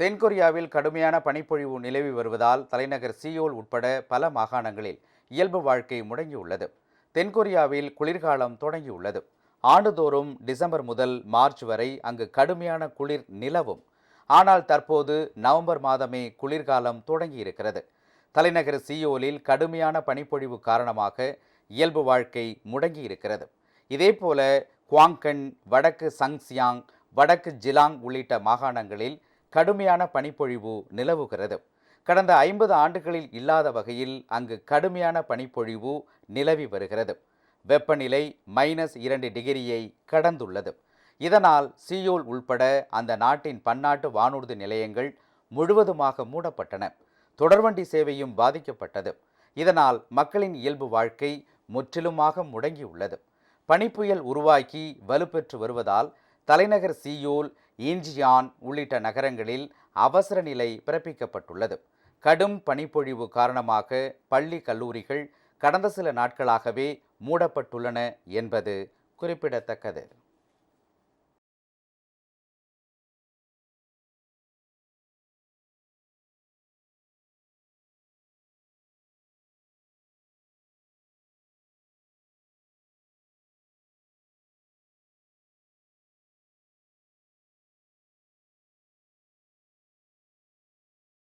தென்கொரியாவில் கடுமையான பனிப்பொழிவு நிலவி வருவதால் தலைநகர் சியோல் உட்பட பல மாகாணங்களில் இயல்பு வாழ்க்கை முடங்கியுள்ளது. தென்கொரியாவில் குளிர்காலம் தொடங்கியுள்ளது. ஆண்டுதோறும் டிசம்பர் முதல் மார்ச் வரை அங்கு கடுமையான குளிர் நிலவும். ஆனால் தற்போது நவம்பர் மாதமே குளிர்காலம் தொடங்கியிருக்கிறது. தலைநகர் சியோலில் கடுமையான பனிப்பொழிவு காரணமாக இயல்பு வாழ்க்கை முடங்கியிருக்கிறது. இதேபோல குவாங்கன் வடக்கு சங்சியாங் வடக்கு ஜிலாங் உள்ளிட்ட மாகாணங்களில் கடுமையான பனிப்பொழிவு நிலவுகிறது. கடந்த ஐம்பது ஆண்டுகளில் இல்லாத வகையில் அங்கு கடுமையான பனிப்பொழிவு நிலவி வருகிறது. வெப்பநிலை மைனஸ் இரண்டு டிகிரியை கடந்துள்ளது. இதனால் சியோல் உள்பட அந்த நாட்டின் பன்னாட்டு வானூர்தி நிலையங்கள் முழுவதுமாக மூடப்பட்டன. தொடர்வண்டி சேவையும் பாதிக்கப்பட்டது. இதனால் மக்களின் இயல்பு வாழ்க்கை முற்றிலுமாக முடங்கியுள்ளது. பனிப்புயல் உருவாக்கி வலுப்பெற்று வருவதால் தலைநகர் சியோல் இன்ஜியான் உள்ளிட்ட நகரங்களில் அவசர நிலை பிறப்பிக்கப்பட்டுள்ளது. கடும் பனிப்பொழிவு காரணமாக பள்ளி கல்லூரிகள் கடந்த சில நாட்களாகவே மூடப்பட்டுள்ளன என்பது குறிப்பிடத்தக்கது.